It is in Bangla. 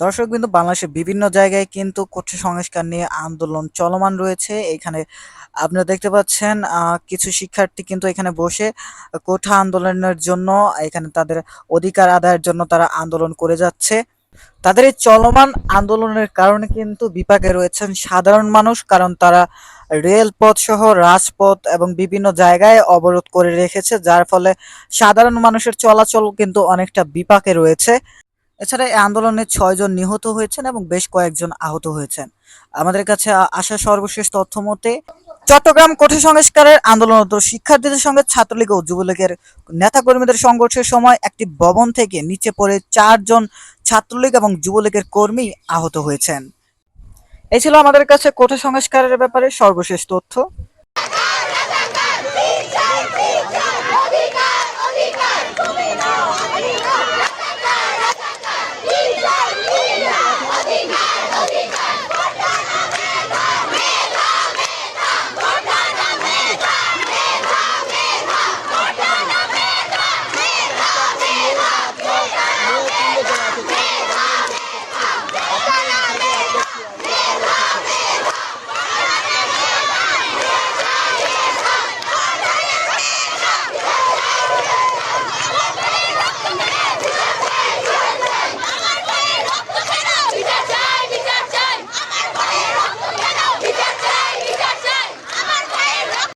দর্শক কিন্তু বাংলাদেশের বিভিন্ন জায়গায় কিন্তু কোঠা সংস্কার নিয়ে আন্দোলন চলমান রয়েছে। এখানে আপনারা দেখতে পাচ্ছেন কিছু শিক্ষার্থী কিন্তু এখানে বসে কোঠা আন্দোলনের জন্য, এখানে তাদের অধিকার আদায়ের জন্য তারা আন্দোলন করে যাচ্ছে। তাদের এই চলমান আন্দোলনের কারণে কিন্তু বিপাকে রয়েছেন সাধারণ মানুষ, কারণ তারা রেলপথ সহ রাজপথ এবং বিভিন্ন জায়গায় অবরোধ করে রেখেছে, যার ফলে সাধারণ মানুষের চলাচল কিন্তু অনেকটা বিপাকে রয়েছে। এছাড়া এই আন্দোলনে ছয়জন নিহত হয়েছেন এবং বেশ কয়েকজন আহত হয়েছেন। আমাদের কাছে আসা সর্বশেষ তথ্য মতে, চট্টগ্রাম কোঠা সংস্কারের আন্দোলনরত শিক্ষার্থীদের সঙ্গে ছাত্রলীগ ও যুবলীগের নেতাকর্মীদের সংঘর্ষের সময় একটি ভবন থেকে নিচে পড়ে চারজন ছাত্রলীগ এবং যুবলীগের কর্মী আহত হয়েছেন। এই ছিল আমাদের কাছে কোঠা সংস্কারের ব্যাপারে সর্বশেষ তথ্য।